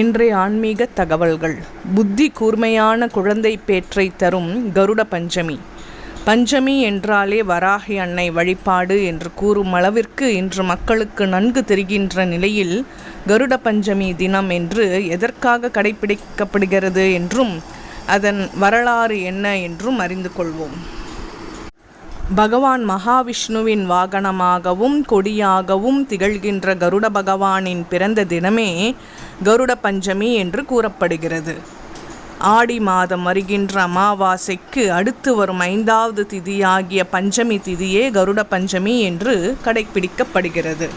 இன்றைய ஆன்மீக தகவல்கள். புத்தி கூர்மையான குழந்தை பேற்றை தரும் கருட பஞ்சமி. பஞ்சமி என்றாலே வராகி அன்னை வழிபாடு என்று கூறும் அளவிற்கு இன்று மக்களுக்கு நன்கு தெரிகின்ற நிலையில் கருட பஞ்சமி தினம் என்று எதற்காக கடைபிடிக்கப்படுகிறது என்றும் அதன் வரலாறு என்ன என்றும் அறிந்து கொள்வோம். பகவான் மகாவிஷ்ணுவின் வாகனமாகவும் கொடியாகவும் திகழ்கின்ற கருட பகவானின் பிறந்த தினமே கருட பஞ்சமி என்று கூறப்படுகிறது. ஆடி மாதம் வருகின்ற அமாவாசைக்கு அடுத்து வரும் ஐந்தாவது திதியாகிய பஞ்சமி திதியே கருட பஞ்சமி என்று கடைபிடிக்கப்படுகிறது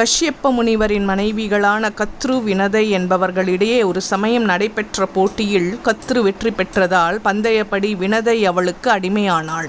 கஷ்யப்ப முனிவரின் மனைவிகளான கத்ரு வினதை என்பவர்களிடையே ஒரு சமயம் நடைபெற்ற போட்டியில் கத்ரு வெற்றி பெற்றதால் பந்தயப்படி வினதை அவளுக்கு அடிமையானாள்.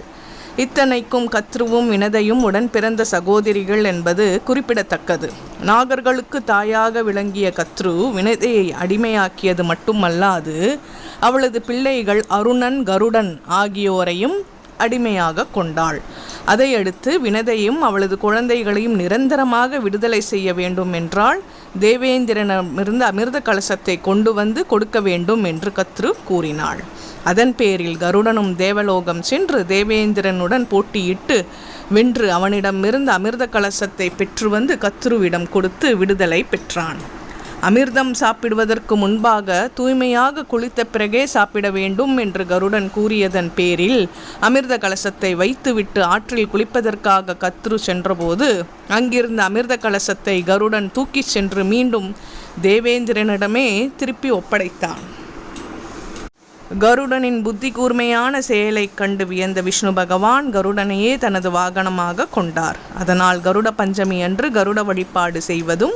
இத்தனைக்கும் கத்ருவும் வினதையும் உடன் பிறந்த சகோதரிகள் என்பது குறிப்பிடத்தக்கது. நாகர்களுக்கு தாயாக விளங்கிய கத்ரு வினதையை அடிமையாக்கியது மட்டுமல்லாது அவளது பிள்ளைகள் அருணன் கருடன் ஆகியோரையும் அடிமையாக கொண்டாள். அதையடுத்து வினதையும் அவளது குழந்தைகளையும் நிரந்தரமாக விடுதலை செய்ய வேண்டும் என்றால் தேவேந்திரனிடமிருந்து அமிர்த கலசத்தை கொண்டு வந்து கொடுக்க வேண்டும் என்று கத்ரு கூறினாள். அதன் பேரில் கருடனும் தேவலோகம் சென்று தேவேந்திரனுடன் போட்டியிட்டு வென்று அவனிடமிருந்து அமிர்த கலசத்தை பெற்று வந்து கத்ருவிடம் கொடுத்து விடுதலை பெற்றான். அமிர்தம் சாப்பிடுவதற்கு முன்பாக தூய்மையாக குளித்த பிறகே சாப்பிட வேண்டும் என்று கருடன் கூறியதன் பேரில் அமிர்த கலசத்தை வைத்துவிட்டு ஆற்றில் குளிப்பதற்காக கத்ரு சென்றபோது அங்கிருந்த அமிர்த கலசத்தை கருடன் தூக்கிச் சென்று மீண்டும் தேவேந்திரனிடமே திருப்பி ஒப்படைத்தான். கருடனின் புத்தி கூர்மையான செயலைக் கண்டு வியந்த விஷ்ணு பகவான் கருடனையே தனது வாகனமாக கொண்டார். அதனால் கருட பஞ்சமி அன்று கருட வழிபாடு செய்வதும்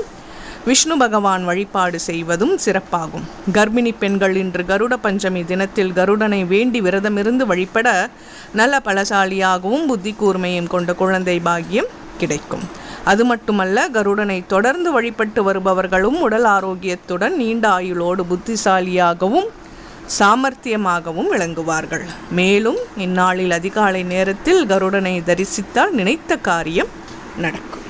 விஷ்ணு பகவான் வழிபாடு செய்வதும் சிறப்பாகும். கர்ப்பிணி பெண்கள் இன்று கருட பஞ்சமி தினத்தில் கருடனை வேண்டி விரதமிருந்து வழிபட நல்ல பலசாலியாகவும் புத்தி கூர்மையும் கொண்ட குழந்தை பாகியம் கிடைக்கும். அது மட்டுமல்ல கருடனை தொடர்ந்து வழிபட்டு வருபவர்களும் உடல் ஆரோக்கியத்துடன் நீண்ட ஆயுளோடு புத்திசாலியாகவும் சாமர்த்தியமாகவும் விளங்குவார்கள். மேலும் இந்நாளில் அதிகாலை நேரத்தில் கருடனை தரிசித்தால் நினைத்த காரியம் நடக்கும்.